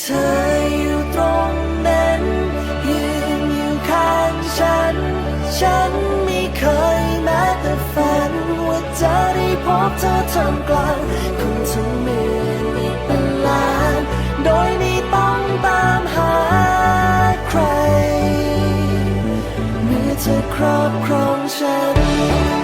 เธออยู่ตรงนั้นยืนอยู่ข้างฉัน ฉันไม่เคยแม้แต่ฝัน ว่าจะได้พบเธอท่กลางคนทั้มีกเป็ลาน โดยไม่ต้องตามหาใครเมื่อเธอครอบครองฉัน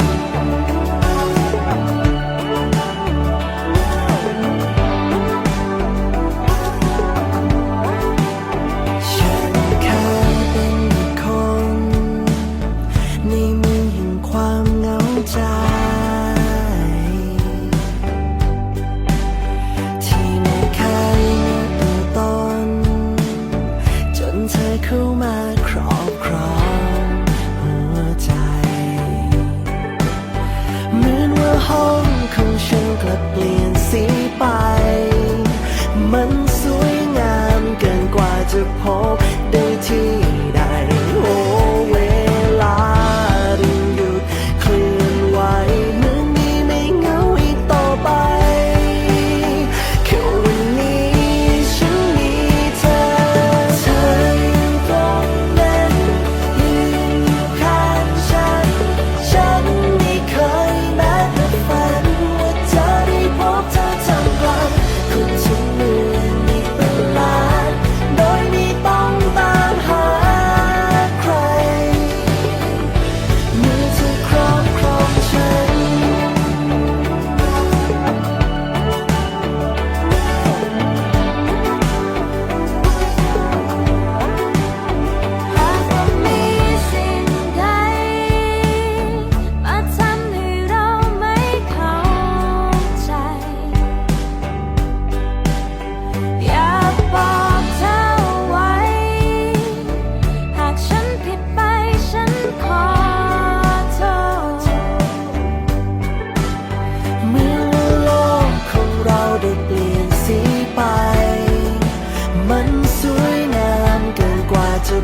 to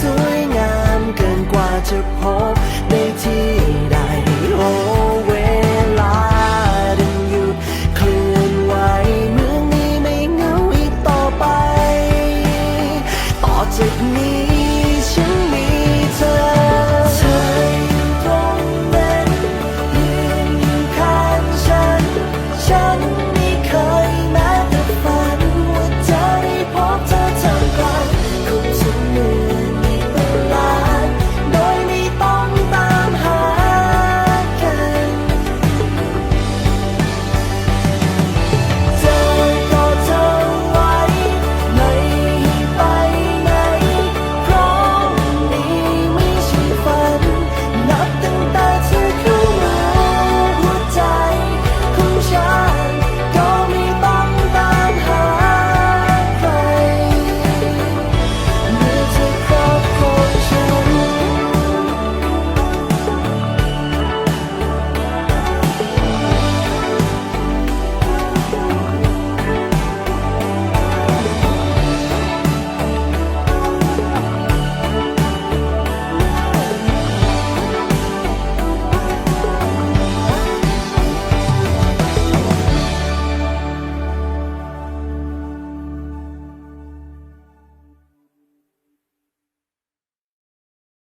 สวยงามเกินกว่าจะพบในที่